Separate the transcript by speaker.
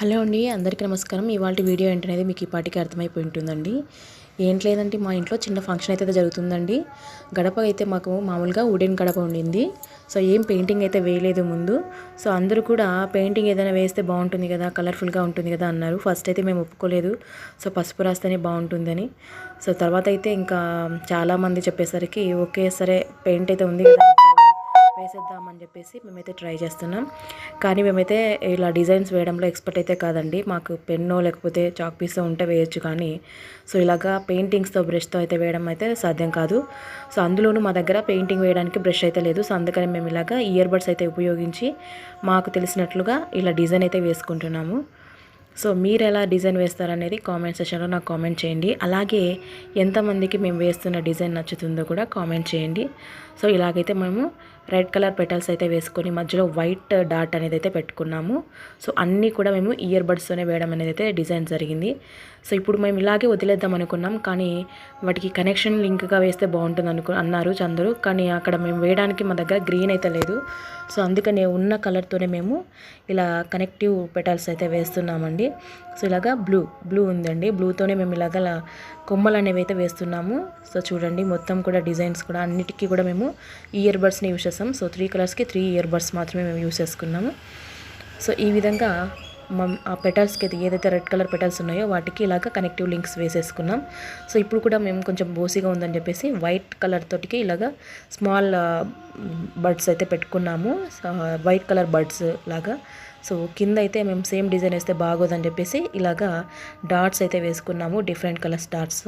Speaker 1: Hello అండి అందరికీ నమస్కారం. ఇవాళ వీడియో ఏంటనేది మీకు ఇప్పటికీ అర్థమైపోయి ఉంటుందండి. ఏంటి లేదంటే మా ఇంట్లో చిన్న ఫంక్షన్ అయితే జరుగుతుందండి. గడప అయితే మాకు మామూలుగా వుడెన్ గడప ఉండింది. సో ఏం పెయింటింగ్ అయితే వేయలేదు ముందు. సో అందరూ కూడా పెయింటింగ్ ఏదైనా వేస్తే బాగుంటుంది కదా కలర్ఫుల్గా ఉంటుంది కదా అన్నారు. ఫస్ట్ అయితే మేము ఒప్పుకోలేదు. సో పసుపు రాస్తేనే బాగుంటుందని. సో తర్వాత అయితే ఇంకా చాలామంది చెప్పేసరికి ఓకే సరే పెయింట్ అయితే ఉంది కదా వేసేద్దామని చెప్పేసి మేమైతే ట్రై చేస్తున్నాం. కానీ మేమైతే ఇలా డిజైన్స్ వేయడంలో ఎక్స్పర్ట్ అయితే కాదండి. మాకు పెన్నో లేకపోతే చాక్ పీసో ఉంటే వేయచ్చు కానీ సో ఇలాగా పెయింటింగ్స్తో బ్రష్తో అయితే వేయడం అయితే సాధ్యం కాదు. సో అందులోనూ మా దగ్గర పెయింటింగ్ వేయడానికి బ్రష్ అయితే లేదు. సో అందుకని మేము ఇలాగా ఇయర్ బడ్స్ అయితే ఉపయోగించి మాకు తెలిసినట్లుగా ఇలా డిజైన్ అయితే వేసుకుంటున్నాము. సో మీరు ఎలా డిజైన్ వేస్తారనేది కామెంట్ సెషన్లో నాకు కామెంట్ చేయండి. అలాగే ఎంతమందికి మేము వేస్తున్న డిజైన్ నచ్చుతుందో కూడా కామెంట్ చేయండి. సో ఇలాగైతే మేము రెడ్ కలర్ పెటల్స్ అయితే వేసుకొని మధ్యలో వైట్ డాట్ అనేది అయితే పెట్టుకున్నాము. సో అన్నీ కూడా మేము ఇయర్ బడ్స్తోనే వేయడం అనేది అయితే డిజైన్ జరిగింది. సో ఇప్పుడు మేము ఇలాగే వదిలేద్దాం అనుకున్నాం కానీ వాటికి కనెక్షన్ లింక్గా వేస్తే బాగుంటుంది అనుకు అన్నారు చందరు కానీ అక్కడ మేము వేయడానికి మా దగ్గర గ్రీన్ అయితే లేదు. సో అందుకనే ఉన్న కలర్తోనే మేము ఇలా కనెక్టివ్ పెటల్స్ అయితే వేస్తున్నామండి. సో ఇలాగా బ్లూ బ్లూ ఉందండి. బ్లూతోనే మేము ఇలాగ కొమ్మలు అనేవి అయితే వేస్తున్నాము. సో చూడండి మొత్తం కూడా డిజైన్స్ కూడా అన్నిటికీ కూడా మేము ఇయర్ బడ్స్ని యూస్ కోసం. సో త్రీ కలర్స్కి త్రీ ఇయర్ బడ్స్ మాత్రమే మేము యూస్ చేసుకున్నాము. సో ఈ విధంగా ఆ పెటల్స్కి అయితే ఏదైతే రెడ్ కలర్ పెటల్స్ ఉన్నాయో వాటికి ఇలాగ కనెక్టివ్ లింక్స్ వేసేసుకున్నాం. సో ఇప్పుడు కూడా మేము కొంచెం బోసిగా ఉందని చెప్పేసి వైట్ కలర్ తోటికి ఇలాగ స్మాల్ బర్డ్స్ uh, అయితే పెట్టుకున్నాము. వైట్ కలర్ బర్డ్స్ లాగా. సో కింద అయితే మేము సేమ్ డిజైన్ వేస్తే బాగోదని చెప్పేసి ఇలాగా డాట్స్ అయితే వేసుకున్నాము డిఫరెంట్ కలర్స్ డాట్స్